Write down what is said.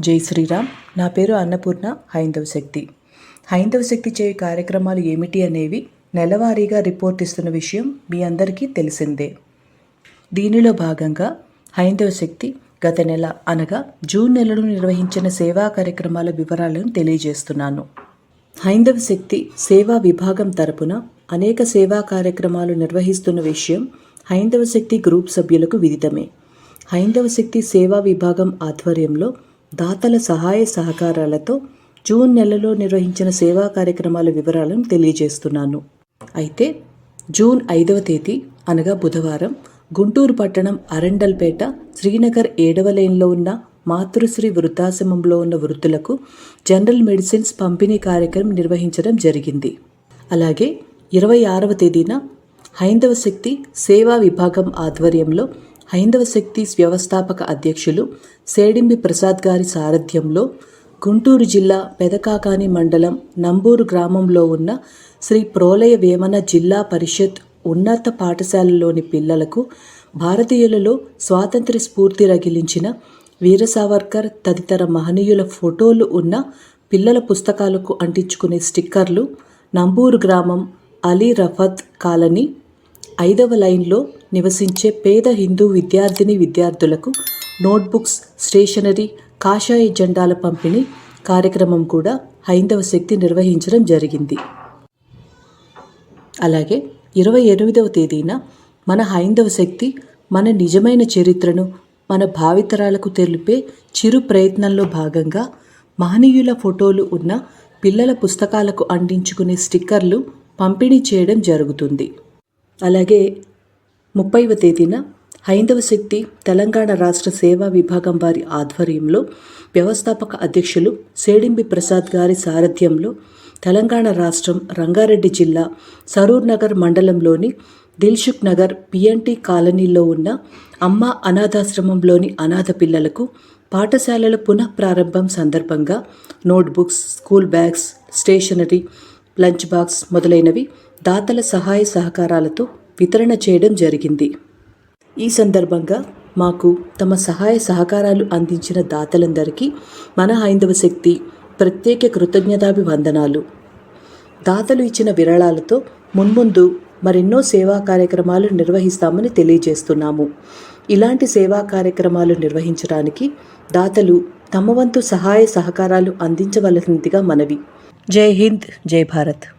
జై శ్రీరామ్. నా పేరు అన్నపూర్ణ హైందవ శక్తి. హైందవ శక్తి చేయ కార్యక్రమాలు ఏమిటి అనేవి నెలవారీగా రిపోర్ట్ ఇస్తున్న విషయం మీ అందరికీ తెలిసిందే. దీనిలో భాగంగా హైందవ శక్తి గత నెల అనగా జూన్ నెలలో నిర్వహించిన సేవా కార్యక్రమాల వివరాలను తెలియజేస్తున్నాను. హైందవ శక్తి సేవా విభాగం తరపున అనేక సేవా కార్యక్రమాలు నిర్వహిస్తున్న విషయం హైందవ శక్తి గ్రూప్ సభ్యులకు విదితమే. హైందవ శక్తి సేవా విభాగం ఆధ్వర్యంలో దాతల సహాయ సహకారాలతో జూన్ నెలలో నిర్వహించిన సేవా కార్యక్రమాల వివరాలను తెలియజేస్తున్నాను. అయితే జూన్ ఐదవ తేదీ అనగా బుధవారం గుంటూరు పట్టణం అరండల్పేట శ్రీనగర్ ఏడవ లైన్లో ఉన్న మాతృశ్రీ వృద్ధాశ్రమంలో ఉన్న వృద్ధులకు జనరల్ మెడిసిన్స్ పంపిణీ కార్యక్రమం నిర్వహించడం జరిగింది. అలాగే ఇరవై ఆరవ తేదీన హైందవ శక్తి సేవా విభాగం ఆధ్వర్యంలో హైందవ శక్తి వ్యవస్థాపక అధ్యక్షులు సేడింబి ప్రసాద్ గారి సారథ్యంలో గుంటూరు జిల్లా పెదకాకాని మండలం నంబూరు గ్రామంలో ఉన్న శ్రీ ప్రోలయ వేమన జిల్లా పరిషత్ ఉన్నత పాఠశాలలోని పిల్లలకు భారతీయులలో స్వాతంత్ర స్ఫూర్తి రగిలించిన వీర సావర్కర్ తదితర మహనీయుల ఫోటోలు ఉన్న పిల్లల పుస్తకాలకు అంటించుకునే స్టిక్కర్లు నంబూరు గ్రామం అలీ రఫత్ కాలనీ ఐదవ లైన్లో నివసించే పేద హిందూ విద్యార్థిని విద్యార్థులకు నోట్బుక్స్ స్టేషనరీ కాషాయ జెండాల పంపిణీ కార్యక్రమం కూడా హైందవ శక్తి నిర్వహించడం జరిగింది. అలాగే ఇరవై ఎనిమిదవ తేదీన మన హైందవ శక్తి మన నిజమైన చరిత్రను మన భావితరాలకు తెలిపే చిరు ప్రయత్నంలో భాగంగా మహనీయుల ఫోటోలు ఉన్న పిల్లల పుస్తకాలకు అందించుకునే స్టిక్కర్లు పంపిణీ చేయడం జరుగుతుంది. అలాగే ముప్పైవ తేదీన హైందవ శక్తి తెలంగాణ రాష్ట్ర సేవా విభాగం వారి ఆధ్వర్యంలో వ్యవస్థాపక అధ్యక్షులు సేడింబి ప్రసాద్ గారి సారథ్యంలో తెలంగాణ రాష్ట్రం రంగారెడ్డి జిల్లా సరూర్ నగర్ మండలంలోని దిల్షుక్ నగర్ పిఎన్టీ కాలనీలో ఉన్న అమ్మ అనాథాశ్రమంలోని అనాథ పిల్లలకు పాఠశాలల పునః ప్రారంభం సందర్భంగా notebooks school bags stationery lunch box మొదలైనవి దాతల సహాయ సహకారాలతో వితరణ చేయడం జరిగింది. ఈ సందర్భంగా మాకు తమ సహాయ సహకారాలు అందించిన దాతలందరికీ మన హైందవ శక్తి ప్రత్యేక కృతజ్ఞతాభివందనాలు. దాతలు ఇచ్చిన విరాళాలతో మున్ముందు మరెన్నో సేవా కార్యక్రమాలు నిర్వహిస్తామని తెలియజేస్తున్నాము. ఇలాంటి సేవా కార్యక్రమాలు నిర్వహించడానికి దాతలు తమ వంతు సహాయ సహకారాలు అందించవలసిందిగా మనవి. జై హింద్ జై భారత్.